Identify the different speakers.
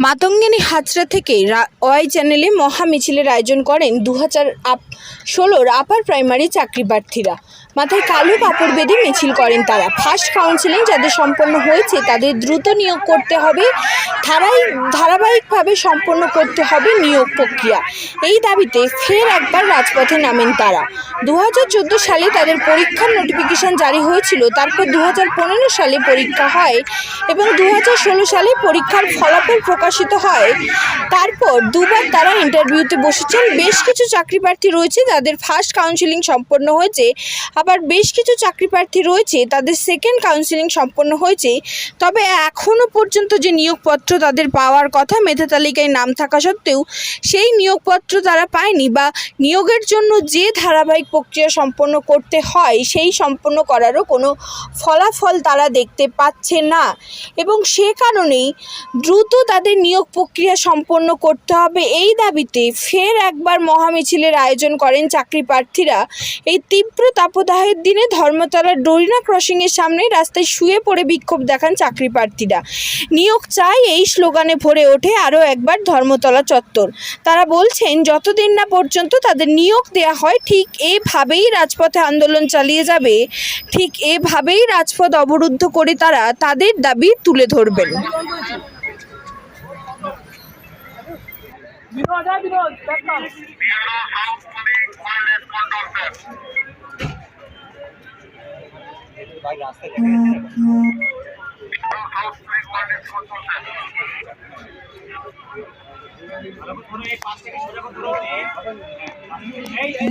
Speaker 1: মাতঙ্গিনী হাজরা থেকে ওয়াই চ্যানেলে মহা মিছিলের আয়োজন করেন দু হাজার আপ ষোলোর আপার প্রাইমারি চাকরি প্রার্থীরা মাথায় কালো কাপড় বেঁধে মিছিল করেন তারা। ফার্স্ট কাউন্সিলিং যাদের সম্পন্ন হয়েছে, তাদের দ্রুত নিয়োগ করতে হবে। ধারাই ধারাবাহিকভাবে সম্পন্ন করতে হবে নিয়োগ প্রক্রিয়া। এই দাবিতে ফের একবার রাজপথে নামেন তারা। দু হাজার চোদ্দ সালে তাদের পরীক্ষার নোটিফিকেশন জারি হয়েছিল। তারপর দু হাজার পনেরো সালে পরীক্ষা হয় এবং দু হাজার ষোলো সালে পরীক্ষার ফলাফল প্রকাশিত হয়। তারপর দুবার তারা ইন্টারভিউতে বসেছেন। বেশ কিছু চাকরি প্রার্থী রয়েছে, তাদের ফার্স্ট কাউন্সিলিং সম্পন্ন হয়েছে। আবার বেশ কিছু চাকরি প্রার্থী রয়েছে, তাদের সেকেন্ড কাউন্সিলিং সম্পন্ন হয়েছে। তবে এখনও পর্যন্ত যে নিয়োগপত্র তাদের পাওয়ার কথা, মেধা তালিকায় নাম থাকা সত্ত্বেও সেই নিয়োগপত্র তারা পায়নি বা নিয়োগের জন্য যে ধারাবাহিক প্রক্রিয়া সম্পন্ন করতে হয়, সেই সম্পন্ন করারও কোনো ফলাফল তারা দেখতে পাচ্ছে না। এবং সে কারণেই দ্রুত তাদের নিয়োগ প্রক্রিয়া সম্পন্ন করতে হবে এই দাবিতে ফের একবার মহামিছিলের আয়োজন করেন চাকরি প্রার্থীরা। এই তীব্র তাপদাহের দিনে ধর্মতলার ডোরিনা ক্রসিংয়ের সামনে রাস্তায় শুয়ে পড়ে বিক্ষোভ দেখান চাকরি প্রার্থীরা। নিয়োগ চাই এই স্লোগানে ভরে ওঠে আরও একবার ধর্মতলা চত্বর। তারা বলছেন, যতদিন না পর্যন্ত তাদের নিয়োগ দেয়া হয়, ঠিক এভাবেই রাজপথে আন্দোলন চালিয়ে যাবে। ঠিক এভাবেই রাজপথ অবরুদ্ধ করে তারা তাদের দাবি তুলে ধরবেন।
Speaker 2: বিনোদ হ্যাঁ বিনোদ এই এই